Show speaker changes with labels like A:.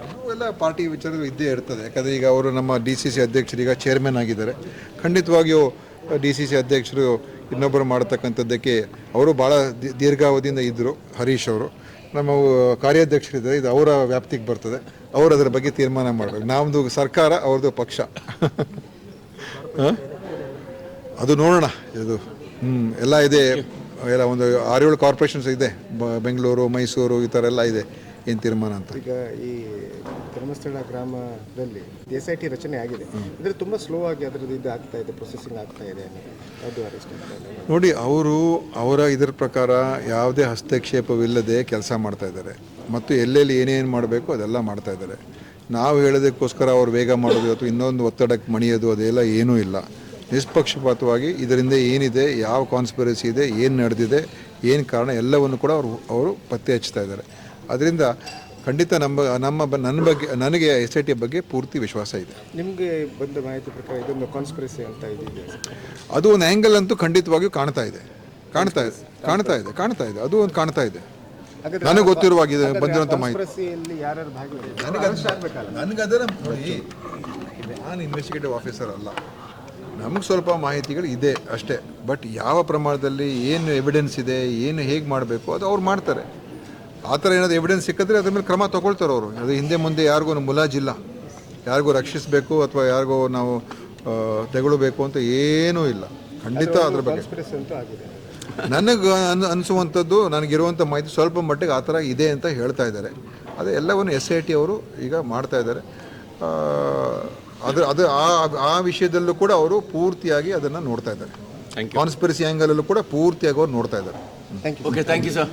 A: ಅದು ಎಲ್ಲ ಪಾರ್ಟಿ ವಿಚಾರ ಇದ್ದೇ ಇರ್ತದೆ. ಯಾಕಂದರೆ ಈಗ ಅವರು ನಮ್ಮ ಡಿ ಸಿ ಸಿ ಅಧ್ಯಕ್ಷರು ಈಗ ಚೇರ್ಮನ್ ಆಗಿದ್ದಾರೆ. ಖಂಡಿತವಾಗಿಯೂ ಡಿ ಸಿ ಸಿ ಅಧ್ಯಕ್ಷರು ಇನ್ನೊಬ್ಬರು ಮಾಡತಕ್ಕಂಥದ್ದಕ್ಕೆ ಅವರು ಭಾಳ ದೀರ್ಘಾವಧಿಯಿಂದ ಇದ್ದರು ಹರೀಶ್ ಅವರು. ನಮ್ಮ ಕಾರ್ಯಾಧ್ಯಕ್ಷರಿದ್ದಾರೆ, ಇದು ಅವರ ವ್ಯಾಪ್ತಿಗೆ ಬರ್ತದೆ. ಅವರು ಅದರ ಬಗ್ಗೆ ತೀರ್ಮಾನ ಮಾಡಬೇಕು. ನಮ್ಮದು ಸರ್ಕಾರ ಅವ್ರದ್ದು ಪಕ್ಷ. ಅದು ನೋಡೋಣ, ಇದು. ಹ್ಞೂ ಎಲ್ಲ ಇದೆ. ಎಲ್ಲ ಒಂದು ಆರೇಳು ಕಾರ್ಪೊರೇಷನ್ಸ್ ಇದೆ. ಬೆಂಗಳೂರು ಮೈಸೂರು ಈ ಥರ ಎಲ್ಲ ಇದೆ ಏನು ತೀರ್ಮಾನ ಅಂತ.
B: ಈಗ ಈ ಧರ್ಮಸ್ಥಳ ಗ್ರಾಮದಲ್ಲಿ ಎಸ್ ಐ ಟಿ ರಚನೆ ಆಗಿದೆ. ಅಂದರೆ ತುಂಬ ಸ್ಲೋ ಆಗಿ ಅದರದ್ದು ಇದು ಆಗ್ತಾ ಇದೆ ಪ್ರೊಸೆಸಿಂಗ್ ಆಗ್ತಾ ಇದೆ
A: ನೋಡಿ ಅವರು ಅವರ ಇದರ ಪ್ರಕಾರ ಯಾವುದೇ ಹಸ್ತಕ್ಷೇಪವಿಲ್ಲದೆ ಕೆಲಸ ಮಾಡ್ತಾ ಇದ್ದಾರೆ. ಮತ್ತು ಎಲ್ಲೆಲ್ಲಿ ಏನೇನು ಮಾಡಬೇಕು ಅದೆಲ್ಲ ಮಾಡ್ತಾ ಇದ್ದಾರೆ. ನಾವು ಹೇಳೋದಕ್ಕೋಸ್ಕರ ಅವ್ರು ವೇಗ ಮಾಡೋದು ಅಥವಾ ಇನ್ನೊಂದು ಒತ್ತಡಕ್ಕೆ ಮಣಿಯೋದು ಅದೆಲ್ಲ ಏನೂ ಇಲ್ಲ. ನಿಷ್ಪಕ್ಷಪಾತವಾಗಿ ಇದರಿಂದ ಏನಿದೆ ಯಾವ ಕಾನ್ಸ್ಪಿರಸಿ ಇದೆ ಏನು ನಡೆದಿದೆ ಏನು ಕಾರಣ ಎಲ್ಲವನ್ನು ಕೂಡ ಅವರು ಅವರು ಪತ್ತೆ ಹಚ್ತಾ ಇದ್ದಾರೆ. ಅದರಿಂದ ಖಂಡಿತ ನಮ್ಮ ನಮ್ಮ ಬ- ನನ್ನ ಬಗ್ಗೆ ನನಗೆ ಎಸ್ ಐ ಟಿ ಬಗ್ಗೆ ಪೂರ್ತಿ ವಿಶ್ವಾಸ ಇದೆ.
B: ನಿಮಗೆ ಬಂದ ಮಾಹಿತಿ ಪ್ರಕಾರ ಇದೊಂದು ಕಾನ್ಸ್ಪಿರಸಿ ಅಂತ ಇದೆ
A: ಅದು ಒಂದು ಆ್ಯಂಗಲ್ ಅಂತೂ ಖಂಡಿತವಾಗಿಯೂ ಕಾಣ್ತಾ ಇದೆ. ಕಾಣ್ತಾ ಇದೆ ಕಾಣ್ತಾ ಇದೆ ಕಾಣ್ತಾ ಇದೆ ಅದು ಒಂದು ಕಾಣ್ತಾ ಇದೆ. ನನಗೆ ಗೊತ್ತಿರುವ ಇದು ಬಂದಿರುವಂಥ ಮಾಹಿತಿ. ನನಗೆ ಆಗಬೇಕಲ್ಲ. ನನಗೆ ಅದರ ನಾನು ಇನ್ವೆಸ್ಟಿಗೇಟಿವ್ ಆಫೀಸರ್ ಅಲ್ಲ. ನಮಗೆ ಸ್ವಲ್ಪ ಮಾಹಿತಿಗಳು ಇದೆ ಅಷ್ಟೇ. ಬಟ್ ಯಾವ ಪ್ರಮಾಣದಲ್ಲಿ ಏನು ಎವಿಡೆನ್ಸ್ ಇದೆ ಏನು ಹೇಗೆ ಮಾಡಬೇಕು ಅದು ಅವ್ರು ಮಾಡ್ತಾರೆ. ಆ ಥರ ಏನಾದರೂ ಎವಿಡೆನ್ಸ್ ಸಿಕ್ಕಿದ್ರೆ ಅದ್ರ ಮೇಲೆ ಕ್ರಮ ತೊಗೊಳ್ತಾರೆ ಅವರು. ಅದು ಹಿಂದೆ ಮುಂದೆ ಯಾರಿಗೂ ಮುಲಾಜಿಲ್ಲ ಯಾರಿಗೂ ರಕ್ಷಿಸಬೇಕು ಅಥವಾ ಯಾರಿಗೂ ನಾವು ತೆಗೊಳ್ಬೇಕು ಅಂತ ಏನೂ ಇಲ್ಲ. ಖಂಡಿತ ಅದ್ರ ಬಗ್ಗೆ. ನನಗೆ ಅನ್ ಅನಿಸುವಂಥದ್ದು ನನಗಿರುವಂಥ ಮಾಹಿತಿ ಸ್ವಲ್ಪ ಮಟ್ಟಿಗೆ ಆ ಥರ ಇದೆ ಅಂತ ಹೇಳ್ತಾ ಇದ್ದಾರೆ. ಅದೇ ಎಲ್ಲವನ್ನು ಎಸ್ ಐ ಟಿ ಅವರು ಈಗ ಮಾಡ್ತಾ ಇದ್ದಾರೆ. ಅದು ಅದು ಆ ಆ ವಿಷಯದಲ್ಲೂ ಕೂಡ ಅವರು ಪೂರ್ತಿಯಾಗಿ ಅದನ್ನು ನೋಡ್ತಾ ಇದ್ದಾರೆ. ಕಾನ್ಸ್ಪಿರಸಿ ಆ್ಯಂಗಲಲ್ಲೂ ಕೂಡ ಪೂರ್ತಿಯಾಗಿ ಅವ್ರು ನೋಡ್ತಾ ಇದ್ದಾರೆ.
B: Thank you
C: okay thank you sir